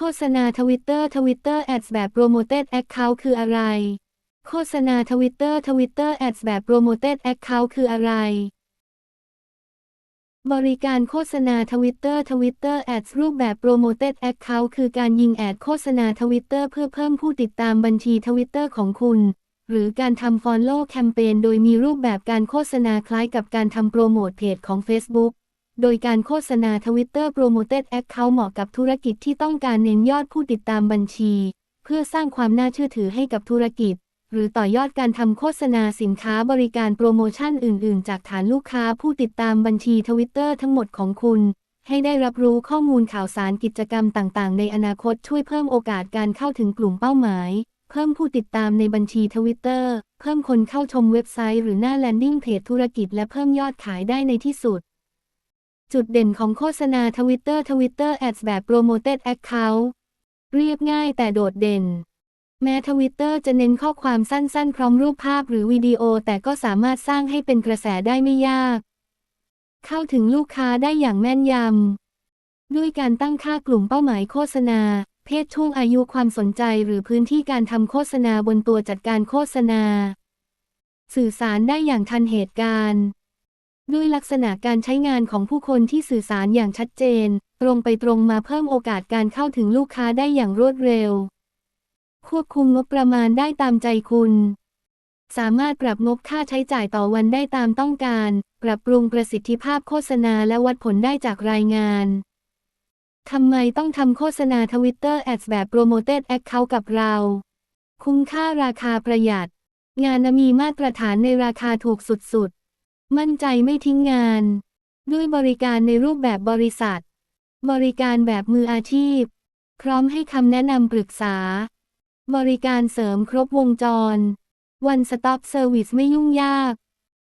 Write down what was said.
โฆษณาทวิตเตอร์ทวิตเตอร์แอดแบบโปรโมเต d แอคเคาท์คืออะไร โฆษณาทวิตเตอร์ทวิตเตอร์แอดแบบโปรโมเต d แอคเคาท์คืออะไร บริการโฆษณาทวิตเตอร์ทวิตเตอร์แอดรูปแบบโปรโมเต d แอคเคาท์คือการยิงแอดโฆษณาทวิตเตอร์เพื่อเพิ่มผู้ติดตามบัญชีทวิตเตอร์ของคุณ หรือการทำฟอลโล่แคมเปญโดยมีรูปแบบการโฆษณาคล้ายกับการทำโปรโมทเพจของ Facebook โดยการโฆษณาทวิตเตอร์โปรโมเต d แอคเคาท์เหมาะกับธุรกิจที่ต้องการเน้นยอดผู้ติดตามบัญชี เพื่อสร้างความน่าเชื่อถือให้กับธุรกิจ หรือต่อยอดการทำโฆษณาสินค้าบริการโปรโมชั่นอื่น ๆ จากฐานลูกค้าผู้ติดตามบัญชีทวิตเตอร์ทั้งหมดของคุณให้ได้รับรู้ข้อมูลข่าวสารกิจกรรมต่าง ๆ ในอนาคตช่วยเพิ่มโอกาสการเข้าถึงกลุ่มเป้าหมาย เพิ่มผู้ติดตามในบัญชีทวิตเตอร์ เพิ่มคนเข้าชมเว็บไซต์หรือหน้าแลนดิ้งเพจธุรกิจและเพิ่มยอดขายได้ในที่สุด จุดเด่นของโฆษณาทวิตเตอร์ทวิตเตอร์แอดแบบโปรโมเต d แอคเคาท์เรียบง่ายแต่โดดเด่น แม้ทวิตเตอร์จะเน้นข้อความสั้นๆ พร้อมรูปภาพหรือวิดีโอแต่ก็สามารถสร้างให้เป็นกระแสได้ไม่ยาก เข้าถึงลูกค้าได้อย่างแม่นยำ ด้วยการตั้งค่ากลุ่มเป้าหมายโฆษณา เพศช่วงอายุความสนใจหรือพื้นที่การทำโฆษณาบนตัวจัดการโฆษณา สื่อสารได้อย่างทันเหตุการณ์ ด้วยลักษณะการใช้งานของผู้คนที่สื่อสารอย่างชัดเจน ตรงไปตรงมาเพิ่มโอกาสการเข้าถึงลูกค้าได้อย่างรวดเร็ว ควบคุมงบประมาณได้ตามใจคุณ สามารถปรับงบค่าใช้จ่ายต่อวันได้ตามต้องการ ปรับปรุงประสิทธิภาพโฆษณาและวัดผลได้จากรายงานทำไมต้องทำโฆษณาทวิตเตอร์แอดแบบโปรโมเต d แอคเคาท์กับเรา คุ้มค่าราคาประหยัด งานมีมาตรฐานในราคาถูกสุดๆ มั่นใจไม่ทิ้งงาน ด้วยบริการในรูปแบบบริษัท บริการแบบมืออาชีพ พร้อมให้คำแนะนำปรึกษา บริการเสริมครบวงจร One Stop Service ไม่ยุ่งยาก